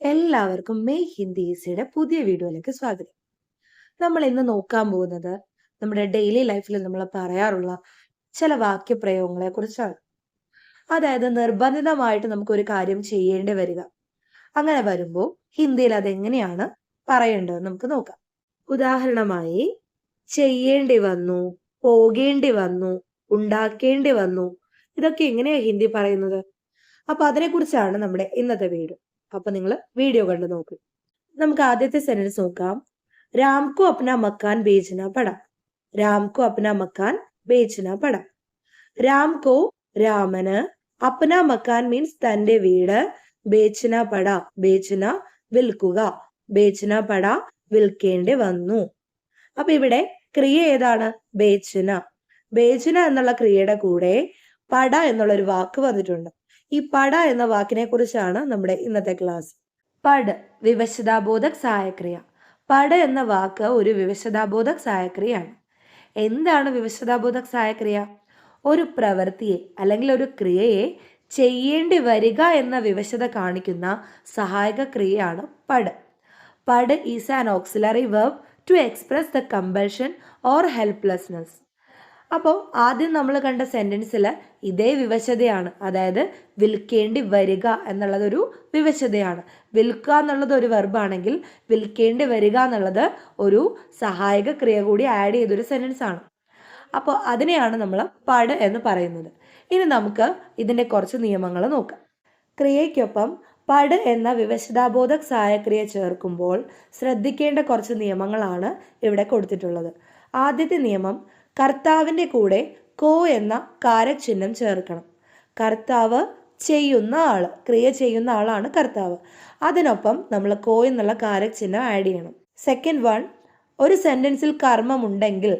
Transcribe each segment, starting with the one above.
എല്ലാവർക്കും മെയ് ഹിന്ദി ഈസിയുടെ പുതിയ വീഡിയോയിലേക്ക് സ്വാഗതം. നമ്മൾ ഇന്ന് നോക്കാൻ പോകുന്നത് നമ്മുടെ ഡെയിലി ലൈഫിൽ നമ്മൾ പറയാറുള്ള ചില വാക്യപ്രയോഗങ്ങളെ കുറിച്ചാണ്. അതായത് നിർബന്ധിതമായിട്ട് നമുക്ക് ഒരു കാര്യം ചെയ്യേണ്ടി വരിക. അങ്ങനെ വരുമ്പോൾ ഹിന്ദിയിൽ അതെങ്ങനെയാണ് പറയേണ്ടത് നമുക്ക് നോക്കാം. ഉദാഹരണമായി ചെയ്യേണ്ടി വന്നു പോകേണ്ടി വന്നു ഉണ്ടാക്കേണ്ടി വന്നു. ഇതൊക്കെ എങ്ങനെയാണ് ഹിന്ദി പറയുന്നത്? അപ്പൊ അതിനെക്കുറിച്ചാണ് നമ്മുടെ ഇന്നത്തെ വീഡിയോ. അപ്പൊ നിങ്ങൾ വീഡിയോ കണ്ടു നോക്ക്. നമുക്ക് ആദ്യത്തെ സെന്റൻസ് നോക്കാം. രാംകോ അപ്ന മക്കാൻ ബേച്ചന പട. രാംകോ അപ്ന മക്കാൻ ബേച്ചന പട. രാംകോ രാമന് അപ്ന മക്കാൻ മീൻസ് തന്റെ വീട് ബേച്ചന പട ബേച്ചന വിൽക്കുക ബേച്ചന പട വിൽക്കേണ്ടി വന്നു. അപ്പൊ ഇവിടെ ക്രിയ ഏതാണ്? ബേച്ചന ബേച്ചന എന്നുള്ള ക്രിയയുടെ കൂടെ പട എന്നുള്ള ഒരു വാക്ക് വന്നിട്ടുണ്ട്. ഈ പട എന്ന വാക്കിനെ കുറിച്ചാണ് നമ്മുടെ ഇന്നത്തെ ക്ലാസ്. പട് വിവശതാബോധക് സഹായക്രിയ പട എന്ന വാക്ക് ഒരു വിവശതാബോധക് സഹായക്രിയയാണ് എന്താണ് വിവശതാബോധക് സഹായക്രിയ ഒരു പ്രവൃത്തിയെ അല്ലെങ്കിൽ ഒരു ക്രിയയെ ചെയ്യേണ്ടി വരിക എന്ന വിവശത കാണിക്കുന്ന സഹായക ക്രിയയാണ് പട്. പട് is an auxiliary verb to express the compulsion or helplessness അപ്പോൾ ആദ്യം നമ്മൾ കണ്ട സെന്റൻസിൽ ഇതേ വിവശതയാണ്. അതായത് വിൽക്കേണ്ടി വരിക എന്നുള്ളതൊരു വിവശതയാണ്. വിൽക്കുക എന്നുള്ളത് ഒരു വെർബാണെങ്കിൽ വിൽക്കേണ്ടി വരിക എന്നുള്ളത് ഒരു സഹായക ക്രിയ കൂടി ആഡ് ചെയ്തൊരു സെന്റൻസ് ആണ്. അപ്പോൾ അതിനെയാണ് നമ്മൾ പട് എന്ന് പറയുന്നത്. ഇനി നമുക്ക് ഇതിന്റെ കുറച്ച് നിയമങ്ങൾ നോക്കാം. ക്രിയയ്ക്കൊപ്പം പട് എന്ന വിവശതാബോധക് സഹായക്രിയ ചേർക്കുമ്പോൾ ശ്രദ്ധിക്കേണ്ട കുറച്ച് നിയമങ്ങളാണ് ഇവിടെ കൊടുത്തിട്ടുള്ളത്. ആദ്യത്തെ നിയമം കർത്താവിന്റെ കൂടെ കോ എന്ന കാരച്ചിഹ്നം ചേർക്കണം. കർത്താവ് ചെയ്യുന്ന ആൾ ക്രിയ ചെയ്യുന്ന ആളാണ് കർത്താവ്. അതിനൊപ്പം നമ്മൾ കോ എന്നുള്ള കാരച്ചിഹ്നം ആഡ് ചെയ്യണം. സെക്കൻഡ് വൺ ഒരു സെന്റൻസിൽ കർമ്മമുണ്ടെങ്കിൽ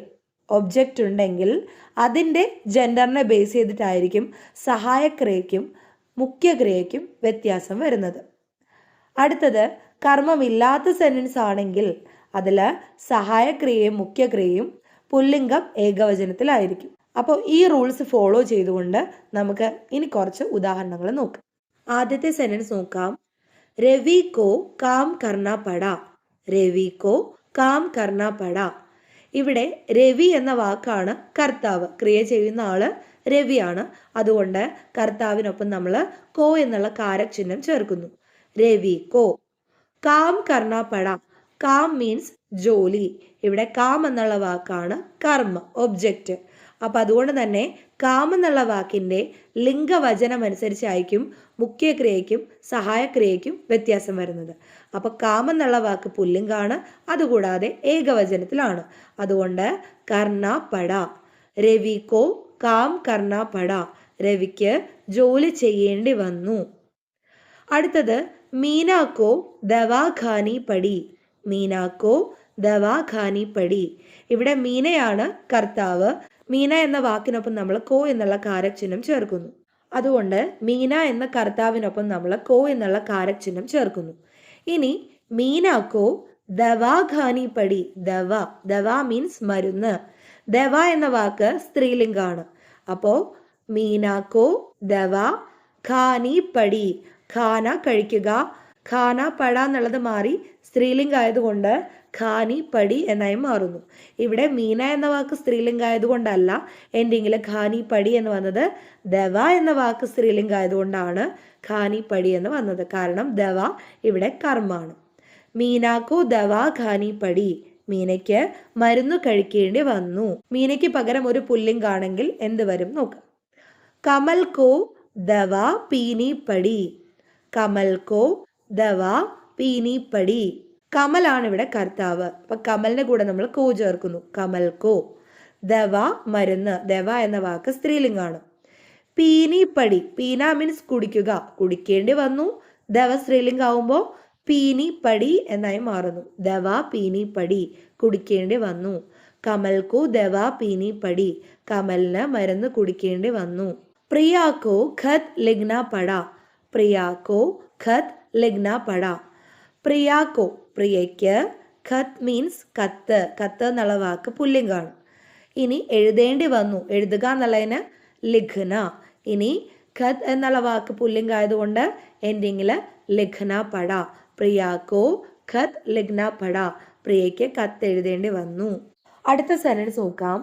ഒബ്ജക്റ്റ് ഉണ്ടെങ്കിൽ അതിന്റെ ജെൻഡറിനെ ബേസ് ചെയ്തിട്ടായിരിക്കും സഹായക്രിയയ്ക്കും മുഖ്യക്രിയയ്ക്കും വ്യത്യാസം വരുന്നത്. അടുത്തത് കർമ്മമില്ലാത്ത സെന്റൻസ് ആണെങ്കിൽ അതിൽ സഹായക്രിയയും മുഖ്യക്രിയയും പുല്ലിംഗം ഏകവചനത്തിലായിരിക്കും. അപ്പോൾ ഈ റൂൾസ് ഫോളോ ചെയ്തുകൊണ്ട് നമുക്ക് ഇനി കുറച്ച് ഉദാഹരണങ്ങൾ നോക്കാം. ആദ്യത്തെ സെന്റൻസ് നോക്കാം. രവി കോ കാം കർണ പട. രവി കോ കാം കർണ പട. ഇവിടെ രവി എന്ന വാക്കാണ് കർത്താവ്. ക്രിയ ചെയ്യുന്ന ആൾ രവിയാണ്. അതുകൊണ്ട് കർത്താവിനൊപ്പം നമ്മൾ കോ എന്നുള്ള കാരച്ചിഹ്നം ചേർക്കുന്നു. രവി കോ കാം കർണ പട. കാം മീൻസ് ജോലി. ഇവിടെ കാം എന്നുള്ള വാക്കാണ് കർമ്മ ഒബ്ജക്റ്റ്. അപ്പം അതുകൊണ്ട് തന്നെ കാം എന്നുള്ള വാക്കിന്റെ ലിംഗവചനം അനുസരിച്ചായിരിക്കും മുഖ്യക്രിയയ്ക്കും സഹായക്രിയയ്ക്കും വ്യത്യാസം വരുന്നത്. അപ്പോൾ കാം എന്നുള്ള വാക്ക് പുല്ലിംഗാണ് അതുകൂടാതെ ഏകവചനത്തിലാണ്. അതുകൊണ്ട് കർണ പട. രവിക്കോ കാം കർണ പട. രവിക്ക് ജോലി ചെയ്യേണ്ടി വന്നു. അടുത്തത് മീനാക്കോ ദവാഖാനി പടി. മീനാക്കോ ദവാഖാനി പടി ഇവിടെ മീനയാണ് കർത്താവ്. മീന എന്ന വാക്കിനൊപ്പം നമ്മൾ കോ എന്നുള്ള കാരക്ചിഹ്നം ചേർക്കുന്നു. അതുകൊണ്ട് മീന എന്ന കർത്താവിനൊപ്പം നമ്മൾ കോ എന്നുള്ള കാരക്ചിഹ്നം ചേർക്കുന്നു. ഇനി മീനാക്കോ ദവാഖാനി പടി ദവ. ദവ മീൻസ് മരുന്ന്. ദവ എന്ന വാക്ക് സ്ത്രീലിംഗാണ്. അപ്പോ മീനാക്കോ ദവ ഖാനി പടി ഖാന കഴിക്കുക ഖാന പട എന്നുള്ളത് മാറി സ്ത്രീലിംഗ ആയതുകൊണ്ട് ഖാനി പടി എന്നായി മാറുന്നു. ഇവിടെ മീന എന്ന വാക്ക് സ്ത്രീലിംഗ ആയതുകൊണ്ടല്ല എൻഡിങ്ങിൽ ഖാനി പടി എന്ന് വന്നത് ദവ എന്ന വാക്ക് സ്ത്രീലിംഗ ആയതുകൊണ്ടാണ് ഖാനി പടി എന്ന് വന്നത്. കാരണം ദവ ഇവിടെ കർമ്മമാണ് മീനാക്കോ ദവ ഖാനി പടി. മീനയ്ക്ക് മരുന്ന് കഴിക്കേണ്ടി വന്നു. മീനയ്ക്ക് പകരം ഒരു പുല്ലിംഗാണെങ്കിൽ എന്ത് വരും നോക്കാം. കമൽ കോ ദവ പീനി പടി. കമൽ കോ ദവ പീനിപ്പടി പടി. കമലാണ് ഇവിടെ കർത്താവ്. അപ്പൊ കമലിന്റെ കൂടെ നമ്മൾ കോ ചേർക്കുന്നു. കമൽ കോ. ദവ മരുന്ന്. ദവ എന്ന വാക്ക് സ്ത്രീലിംഗാണ്. പീനിപ്പടി പടി. പീന മീൻസ് കുടിക്കുക. കുടിക്കേണ്ടി വന്നു. ദവ സ്ത്രീലിംഗം ആവുമ്പോൾ പീനി പടി എന്നായി മാറുന്നു. ദവ പീനി പടി. കുടിക്കേണ്ടി വന്നു. കമൽക്കോ ദവ പീനി പടി. കമലിന് മരുന്ന് കുടിക്കേണ്ടി വന്നു. പ്രിയാക്കോ ഖത് ലിഗ്ന പട. പ്രിയാക്കോ ഖത് ലിഗ്ന പട. പ്രിയാക്കോ പ്രിയയ്ക്ക് ഖത്ത് മീൻസ് കത്ത്. കത്ത് എന്നുള്ള വാക്ക് പുല്ലിംഗാണ് ഇനി എഴുതേണ്ടി വന്നു. എഴുതുക എന്നുള്ളതിന് ലിഖന ഇനി ഖത്ത് എന്നുള്ള വാക്ക് പുല്ലിംഗായതുകൊണ്ട് എൻഡിങ്ങിൽ ലിഖന പട. പ്രിയാക്കോ ഖത്ത് ലിഖ്ന പട. പ്രിയയ്ക്ക് കത്ത് എഴുതേണ്ടി വന്നു. അടുത്ത സെനൻസ് നോക്കാം.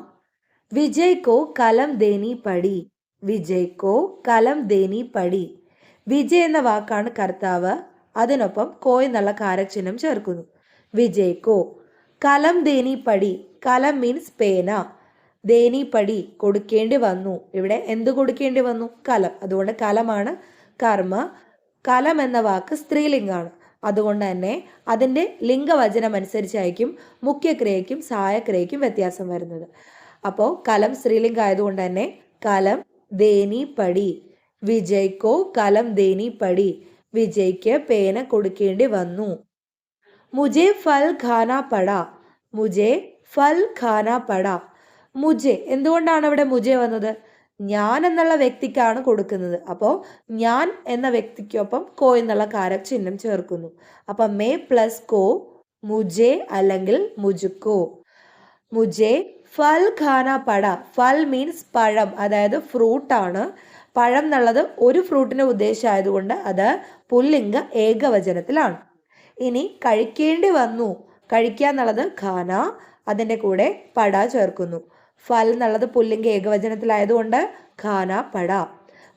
വിജയ്ക്കോ കലം ദേനി പടി. വിജയ്ക്കോ കലം ദേനി പടി. വിജയ് എന്ന വാക്കാണ് കർത്താവ്. അതിനൊപ്പം കോ എന്നുള്ള കാരച്ചിഹ്നം ചേർക്കുന്നു. വിജയ്ക്കോ കലം ദേനി പടി. കലം മീൻസ് പേന. ദേനി പടി കൊടുക്കേണ്ടി വന്നു. ഇവിടെ എന്ത് കൊടുക്കേണ്ടി വന്നു? കലം. അതുകൊണ്ട് കലമാണ് കർമ്മ. കലം എന്ന വാക്ക് സ്ത്രീലിംഗാണ്. അതുകൊണ്ട് തന്നെ അതിന്റെ ലിംഗവചനം അനുസരിച്ചായിരിക്കും മുഖ്യക്രിയയ്ക്കും സഹായക്രിയയ്ക്കും വ്യത്യാസം വരുന്നത്. അപ്പോൾ കലം സ്ത്രീലിംഗം ആയതുകൊണ്ട് തന്നെ കലം ദേനി പടി. വിജയ്ക്കോ കലം ദേനി പടി. വിജയ്ക്ക് പേന കൊടുക്കേണ്ടി വന്നു. മുജെ ഫൽ ഖാന പട. മുജെ ഫൽ ഖാന പട. മുജെ എന്തുകൊണ്ടാണ് അവിടെ മുജെ വന്നത്? ഞാൻ എന്നുള്ള വ്യക്തിക്കാണ് കൊടുക്കുന്നത്. അപ്പോൾ ഞാൻ എന്ന വ്യക്തിക്കൊപ്പം കോ എന്നുള്ള കാര ചിഹ്നം ചേർക്കുന്നു. അപ്പം മേ പ്ലസ് കോ മുജെ അല്ലെങ്കിൽ മുജുക്കോ. മുജെ ഫൽ ഖാന പട. ഫൽ മീൻസ് പഴം അതായത് ഫ്രൂട്ടാണ്. പഴം എന്നുള്ളത് ഒരു ഫ്രൂട്ടിനെ ഉദ്ദേശമായതുകൊണ്ട് അത് പുല്ലിംഗ ഏകവചനത്തിലാണ്. ഇനി കഴിക്കേണ്ടി വന്നു. കഴിക്കുക എന്നുള്ളത് ഖാന അതിന്റെ കൂടെ പട ചേർക്കുന്നു. ഫൽ എന്നുള്ളത് പുല്ലിംഗ ഏകവചനത്തിലായതുകൊണ്ട് ഖാന പട.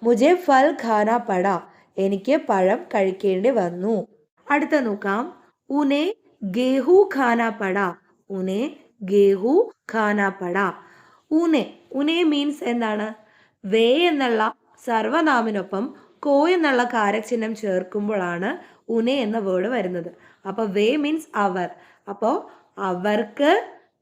മുജെ ഫൽ ഖാന പട. എനിക്ക് പഴം കഴിക്കേണ്ടി വന്നു. അടുത്ത നോക്കാം. ഉനെ ഗേഹു ഖാന പട. ഉനെ ഗേഹു ഖാന പട. ഉനെ. ഉനെ മീൻസ് എന്താണ്? വേ എന്നുള്ള സർവനാമിനൊപ്പം കോ എന്നുള്ള കാരച്ചിഹ്നം ചേർക്കുമ്പോഴാണ് ഉനെ എന്ന വേർഡ് വരുന്നത്. അപ്പോൾ വേ മീൻസ് അവർ. അപ്പോൾ അവർക്ക്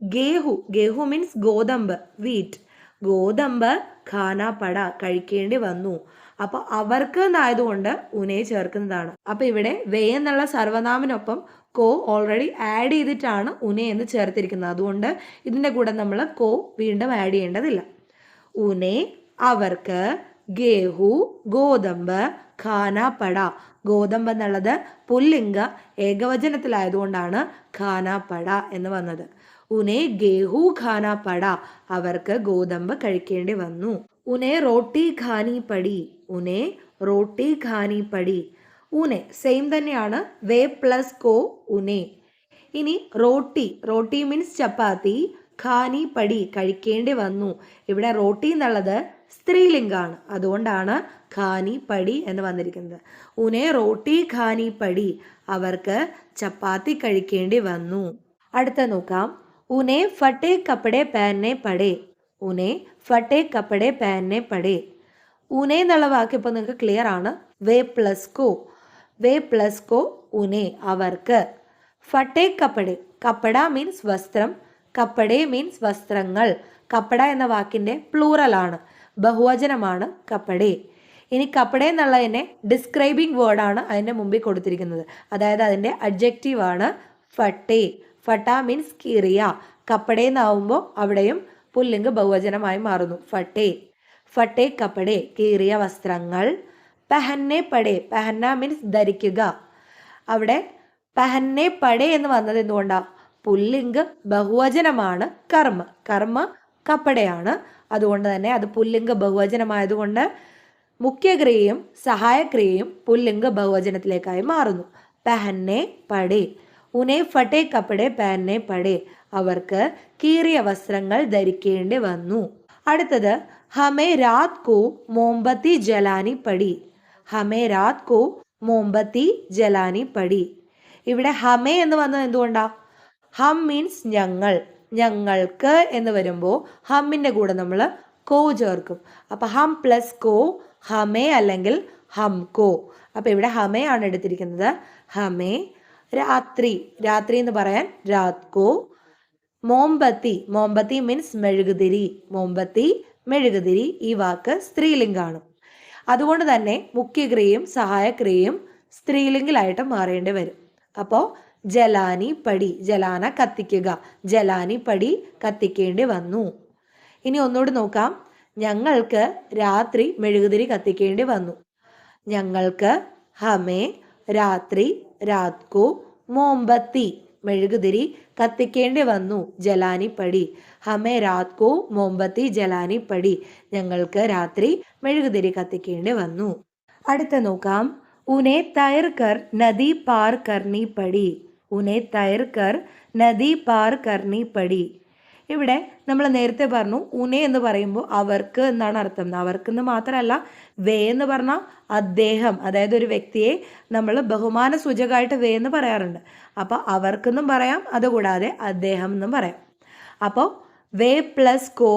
ഗേഹു. ഗേഹു മീൻസ് ഗോതമ്പ് വീറ്റ് ഗോതമ്പ് ഖാന പട കഴിക്കേണ്ടി വന്നു. അപ്പോൾ അവർക്ക് എന്നായതുകൊണ്ട് ഉനെ ചേർക്കുന്നതാണ്. അപ്പോൾ ഇവിടെ വേ എന്നുള്ള സർവനാമിനൊപ്പം കോ ഓൾറെഡി ആഡ് ചെയ്തിട്ടാണ് ഉനെ എന്ന് ചേർത്തിരിക്കുന്നത്. അതുകൊണ്ട് ഇതിന്റെ കൂടെ നമ്മൾ കോ വീണ്ടും ആഡ് ചെയ്യേണ്ടതില്ല. ഉനെ അവർക്ക് ഗേഹു ഗോതമ്പ് ഖാന പട ഗോതമ്പ് എന്നുള്ളത് പുല്ലിംഗ ഏകവചനത്തിലായതുകൊണ്ടാണ് ഖാന പട എന്ന് വന്നത്. ഉനെ ഗേഹു ഖാന പട അവർക്ക് ഗോതമ്പ് കഴിക്കേണ്ടി വന്നു. ഉനെ റോട്ടി ഖാനി പടി ഉനെ റോട്ടി ഖാനി പടി ഉനെ സെയിം തന്നെയാണ് വേ പ്ലസ് കോ ഉനെ. ഇനി റോട്ടി. റോട്ടി മീൻസ് ചപ്പാത്തി. ഖാനി പടി കഴിക്കേണ്ടി വന്നു. ഇവിടെ റോട്ടി എന്നുള്ളത് സ്ത്രീലിംഗാണ്. അതുകൊണ്ടാണ് ഖാനി പടി എന്ന് വന്നിരിക്കുന്നത്. ഉനെ റോട്ടി ഖാനി പടി. അവർക്ക് ചപ്പാത്തി കഴിക്കേണ്ടി വന്നു. അടുത്ത നോക്കാം. ഉനെ ഫട്ടെ കപ്പടെ പാനെ പടേ. ഉനെ ഫട്ടെ കപ്പടെ പാനെ പടേ. ഉനെ എന്നുള്ള വാക്ക് ഇപ്പോൾ നിങ്ങൾക്ക് ക്ലിയർ ആണ്. വേ പ്ലസ് കോ. വേ പ്ലസ് കോ ഉനെ. അവർക്ക് ഫട്ടെ കപ്പടെ. കപ്പട മീൻസ് വസ്ത്രം. കപ്പടെ മീൻസ് വസ്ത്രങ്ങൾ. കപ്പട എന്ന വാക്കിന്റെ പ്ലൂറലാണ് ബഹുവചനമാണ് കപ്പടെ. ഇനി കപ്പടെ എന്നുള്ളതിനെ ഡിസ്ക്രൈബിംഗ് വേർഡാണ് അതിന്റെ മുമ്പിൽ കൊടുത്തിരിക്കുന്നത്. അതായത് അതിന്റെ അഡ്ജക്റ്റീവ് ആണ് ഫട്ടെ. ഫട്ട മീൻസ് കീറിയ. കപ്പടെ എന്നാവുമ്പോൾ അവിടെയും പുല്ലിംഗ് ബഹുവചനമായി മാറുന്നു. ഫട്ടേ. ഫട്ടേ കപ്പടെ കീറിയ വസ്ത്രങ്ങൾ. പെഹന്നെ പടേ. പെഹന്ന മീൻസ് ധരിക്കുക. അവിടെ പെഹന്നെ പടേ എന്ന് വന്നത് എന്തുകൊണ്ടാണ് പുല്ലിംഗ് ബഹുവചനമാണ് കർമ്മ. കർമ്മ കപ്പടയാണ്. അതുകൊണ്ട് തന്നെ അത് പുല്ലിംഗ ബഹുവചനമായതുകൊണ്ട് മുഖ്യക്രിയയും സഹായക്രിയയും പുല്ലിംഗ ബഹുവചനത്തിലേക്കായി മാറുന്നു. പെഹന്നെ പടേ. ഉനെ ഫട്ടെ കപ്പടെ പെഹന്നെ പടേ. അവർക്ക് കീറിയ വസ്ത്രങ്ങൾ ധരിക്കേണ്ടി വന്നു. അടുത്തത് ഹമേ രാത് കോ മോംബത്തി ജലാനി പടി. ഹമേ രാത് കോ മോംബത്തി ജലാനി പടി. ഇവിടെ ഹമേ എന്ന് വന്നത് എന്തുകൊണ്ടാ? ഹം മീൻസ് ഞങ്ങൾ. ഞങ്ങൾക്ക് എന്ന് വരുമ്പോൾ ഹമ്മിന്റെ കൂടെ നമ്മൾ കോ ചേർക്കും. അപ്പോൾ ഹം പ്ലസ് കോ ഹമേ അല്ലെങ്കിൽ ഹം കോ. അപ്പോൾ ഇവിടെ ഹമേ ആണ് എടുത്തിരിക്കുന്നത്. ഹമേ രാത്രി. രാത്രി എന്ന് പറയാൻ രാത് കോ. മോംബത്തി മോംബത്തി മീൻസ് മെഴുകുതിരി. മോംബത്തി മെഴുകുതിരി. ഈ വാക്ക് സ്ത്രീലിംഗാണ്. അതുകൊണ്ട് തന്നെ മുഖ്യക്രിയയും സഹായക്രിയയും സ്ത്രീലിംഗിലായിട്ട് മാറേണ്ടി വരും. അപ്പോൾ ജലാനി പടി ജലാന കത്തിക്കുക ജലാനി പടി കത്തിക്കേണ്ടി വന്നു. ഇനി ഒന്നുകൂടി നോക്കാം. ഞങ്ങൾക്ക് രാത്രി മെഴുകുതിരി കത്തിക്കേണ്ടി വന്നു. ഞങ്ങൾക്ക് ഹമേ രാത്രി രാത്കു മോംബത്തി മെഴുകുതിരി കത്തിക്കേണ്ടി വന്നു ജലാനി പടി. ഹമേ രാത്കു മോംബത്തി ജലാനി പടി. ഞങ്ങൾക്ക് രാത്രി മെഴുകുതിരി കത്തിക്കേണ്ടി വന്നു. അടുത്ത നോക്കാം. ഉനെ തയർ കർ നദി പാർ കർണി പടി. ഉനെ തൈർ കർ നദി പാർ കർണി പടി. ഇവിടെ നമ്മൾ നേരത്തെ പറഞ്ഞു ഉനെ എന്ന് പറയുമ്പോൾ അവർക്ക് എന്നാണ് അർത്ഥം? അവർക്ക് എന്ന് മാത്രമല്ല വേ എന്ന് പറഞ്ഞാൽ അദ്ദേഹം അതായത് ഒരു വ്യക്തിയെ നമ്മൾ ബഹുമാന സൂചകമായിട്ട് വേ എന്ന് പറയാറുണ്ട്. അപ്പോൾ അവർക്കെന്നും പറയാം അതുകൂടാതെ അദ്ദേഹം എന്നും പറയാം. അപ്പോൾ വേ പ്ലസ് കോ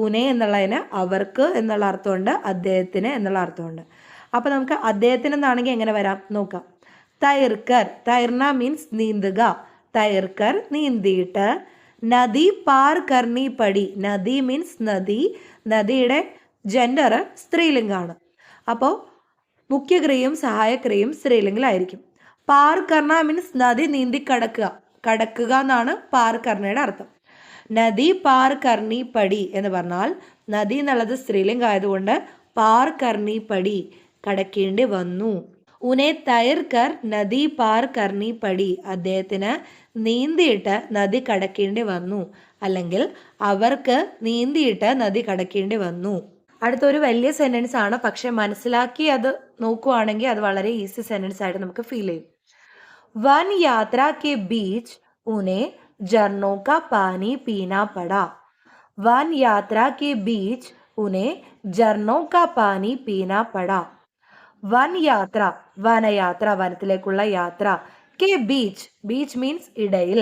ഉനെ എന്നുള്ളതിന് അവർക്ക് എന്നുള്ള അർത്ഥമുണ്ട് അദ്ദേഹത്തിന് എന്നുള്ള അർത്ഥമുണ്ട്. അപ്പോൾ നമുക്ക് അദ്ദേഹത്തിന് എന്നാണെങ്കിൽ എങ്ങനെ വരാം? നോക്കാം. തൈർക്കർ. തൈർന മീൻസ് നീന്തുക. തൈർക്കർ നീന്തിയിട്ട് നദി പാർ കർണി പടി. നദി മീൻസ് നദി. നദിയുടെ ജെൻഡർ സ്ത്രീലിംഗാണ്. അപ്പോൾ മുഖ്യക്രിയയും സഹായക്രിയയും സ്ത്രീലിംഗിലായിരിക്കും. പാർ കർണ മീൻസ് നദി നീന്തി കടക്കുക. കടക്കുക എന്നാണ് പാർ കർണയുടെ അർത്ഥം. നദി പാർ കർണി പടി എന്ന് പറഞ്ഞാൽ നദി എന്നുള്ളത് സ്ത്രീലിംഗം ആയതുകൊണ്ട് പാർ കർണി പടി കടക്കേണ്ടി വന്നു. ഉനെ തൈർക്കർ നദി പാർ കർണി പടി. അദ്ദേഹത്തിന് നീന്തിയിട്ട് നദി കടക്കേണ്ടി വന്നു. അല്ലെങ്കിൽ അവർക്ക് നീന്തിയിട്ട് നദി കടക്കേണ്ടി വന്നു. അടുത്തൊരു വലിയ സെന്റൻസ് ആണ്. പക്ഷെ മനസ്സിലാക്കി അത് നോക്കുവാണെങ്കിൽ അത് വളരെ ഈസി സെന്റൻസ് ആയിട്ട് നമുക്ക് ഫീൽ ചെയ്യും. വൻ യാത്ര കെ ബീച്ച് ഉനെ ജർണോക്ക പാനി പീന പട. വൻ യാത്ര കെ ബീച്ച് ഉനെ ജർണോക്ക പാനി പീന പട. വൻ യാത്ര വനയാത്ര വനത്തിലേക്കുള്ള യാത്ര. കെ ബീച്ച് ബീച്ച് മീൻസ് ഇടയിൽ.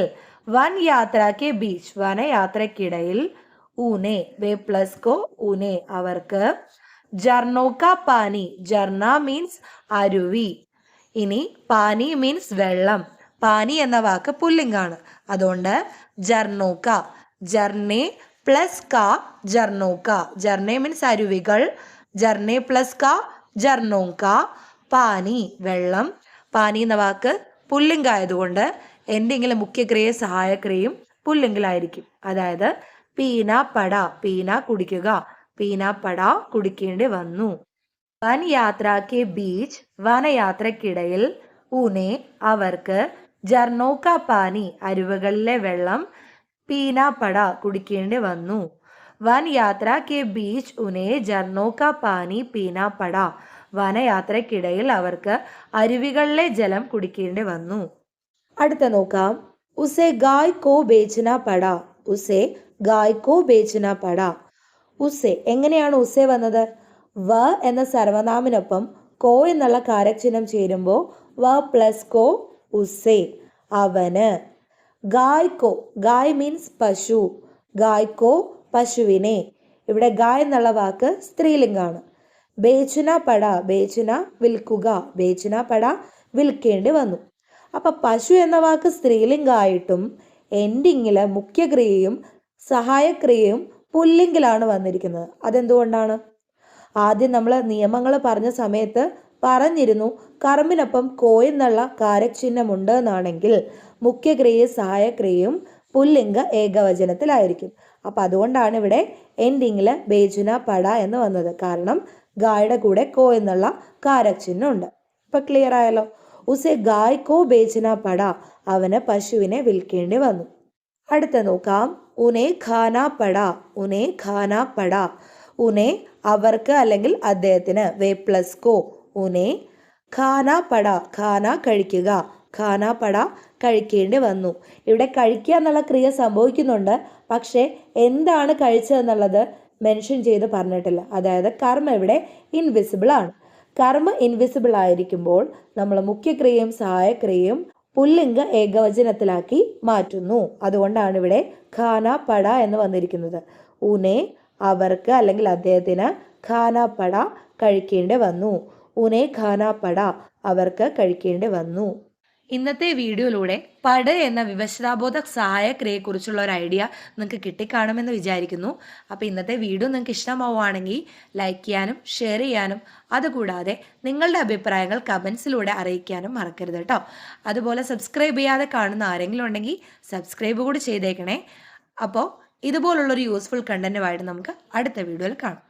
വൻ യാത്ര കെ ബീച്ച് വനയാത്രക്കിടയിൽ ഊനെ വേ പ്ലസ് കോ ഊനെ അവർക്ക്. ജർണോക്ക പാനി ജർണ മീൻസ് അരുവി. ഇനി പാനി മീൻസ് വെള്ളം. പാനി എന്ന വാക്ക് പുല്ലിംഗാണ്. അതുകൊണ്ട് ജർണോക്ക ജർണെ പ്ലസ് ക ജർണോക്ക. ജർണെ മീൻസ് അരുവികൾ. ജർണെ പ്ലസ് ക ജർണോക്ക പാനി വെള്ളം. പാനി എന്ന വാക്ക് പുല്ലിംഗായതുകൊണ്ട് എന്തെങ്കിലും മുഖ്യക്രിയ സഹായക്രിയയും പുല്ലിംഗിലായിരിക്കും അതായത് പീന പട പീന കുടിക്കുക പീന പട കുടിക്കേണ്ടി വന്നു. വൻ യാത്രയ്ക്ക് ബീച്ച് വനയാത്രക്കിടയിൽ ഊനെ അവർക്ക് ജർണോക്ക പാനി അരുവകളിലെ വെള്ളം പീന പട കുടിക്കേണ്ടി വന്നു. വൻ യാത്ര കെ ബീച്ച് ഉനെ ജർണോക്ക പാനി പീനാപ്പട വനയാത്രക്കിടയിൽ അവർക്ക് അരുവികളിലെ ജലം കുടിക്കേണ്ടി വന്നു. അടുത്ത നോക്കാം. ഉസെ ഗായ് കോ ബേച്ചന പട. ഉസെ ഗായ് കോ ബേച്ചന പട. ഉസെ എങ്ങനെയാണ് ഉസെ വന്നത്? വ എന്ന സർവനാമിനൊപ്പം കോ എന്നുള്ള കാരക്ചിഹ്നം ചേരുമ്പോൾ വ പ്ലസ് കോ ഉസേ. അവന് ഗായ്ക്കോ ഗായ് മീൻസ് പശു. ഗായ്ക്കോ പശുവിനെ. ഇവിടെ ഗായ എന്നുള്ള വാക്ക് സ്ത്രീലിംഗാണ്. ബേച്ചുന പട ബേച്ചുന വിൽക്കുക ബേച്ചുന പട വിൽക്കേണ്ടി വന്നു. അപ്പൊ പശു എന്ന വാക്ക് സ്ത്രീലിംഗമായിട്ടും എൻഡിങ്ങിൽ മുഖ്യക്രിയയും സഹായക്രിയയും പുല്ലിംഗിലാണ് വന്നിരിക്കുന്നത്. അതെന്തുകൊണ്ടാണ്? ആദ്യം നമ്മൾ നിയമങ്ങൾ പറഞ്ഞ സമയത്ത് പറഞ്ഞിരുന്നു കർമ്മിനൊപ്പം കോയെന്നുള്ള കാരക്ചിഹ്നമുണ്ട് എന്നാണെങ്കിൽ മുഖ്യക്രിയയും സഹായക്രിയയും പുല്ലിംഗ ഏകവചനത്തിലായിരിക്കും. അപ്പം അതുകൊണ്ടാണ് ഇവിടെ എൻഡിങ്ങിൽ ബേജുന പട എന്ന് വന്നത്. കാരണം ഗായുടെ കൂടെ കോ എന്നുള്ള കാരക്ചിഹ്നം ഉണ്ട് ഇപ്പം ക്ലിയർ ആയല്ലോ? ഉസെ ഗായ് കോ ബേജുന പട. അവന് പശുവിനെ വിൽക്കേണ്ടി വന്നു. അടുത്ത നോക്കാം. ഉനെ ഖാന പട. ഉനെ ഖാന പട. ഉനെ അവർക്ക് അല്ലെങ്കിൽ അദ്ദേഹത്തിന്. വേ പ്ലസ് കോ. ഉനെ ഖാന പട. ഖാന കഴിക്കുക. ഖാന പട കഴിക്കേണ്ടി വന്നു. ഇവിടെ കഴിക്കുക എന്നുള്ള ക്രിയ സംഭവിക്കുന്നുണ്ട്. പക്ഷേ എന്താണ് കഴിച്ചതെന്നുള്ളത് മെൻഷൻ ചെയ്ത് പറഞ്ഞിട്ടില്ല. അതായത് കർമ്മ ഇവിടെ ഇൻവിസിബിൾ ആണ്. കർമ്മ ഇൻവിസിബിൾ ആയിരിക്കുമ്പോൾ നമ്മൾ മുഖ്യക്രിയയും സഹായക്രിയയും പുല്ലിംഗ ഏകവചനത്തിലാക്കി മാറ്റുന്നു. അതുകൊണ്ടാണ് ഇവിടെ ഖാന പട എന്ന് വന്നിരിക്കുന്നത്. ഉനെ അവർക്ക് അല്ലെങ്കിൽ അദ്ദേഹത്തിന് ഖാന പട കഴിക്കേണ്ടി വന്നു. ഉനെ ഖാന പട അവർക്ക് കഴിക്കേണ്ടി വന്നു. ഇന്നത്തെ വീഡിയോയിലൂടെ പട എന്ന വിവശതാബോധ സഹായക്രിയയെക്കുറിച്ചുള്ള ഒരു ഐഡിയ നിങ്ങൾക്ക് കിട്ടിക്കാണുമെന്ന് വിചാരിക്കുന്നു. അപ്പോൾ ഇന്നത്തെ വീഡിയോ നിങ്ങൾക്ക് ഇഷ്ടമാവുകയാണെങ്കിൽ ലൈക്ക് ചെയ്യാനും ഷെയർ ചെയ്യാനും അതുകൂടാതെ നിങ്ങളുടെ അഭിപ്രായങ്ങൾ കമൻസിലൂടെ അറിയിക്കാനും മറക്കരുത് കേട്ടോ. അതുപോലെ സബ്സ്ക്രൈബ് ചെയ്യാതെ കാണുന്ന ആരെങ്കിലും ഉണ്ടെങ്കിൽ സബ്സ്ക്രൈബ് കൂടി ചെയ്തേക്കണേ. അപ്പോൾ ഇതുപോലുള്ളൊരു യൂസ്ഫുൾ കണ്ടന്റുമായിട്ട് നമുക്ക് അടുത്ത വീഡിയോയിൽ കാണാം.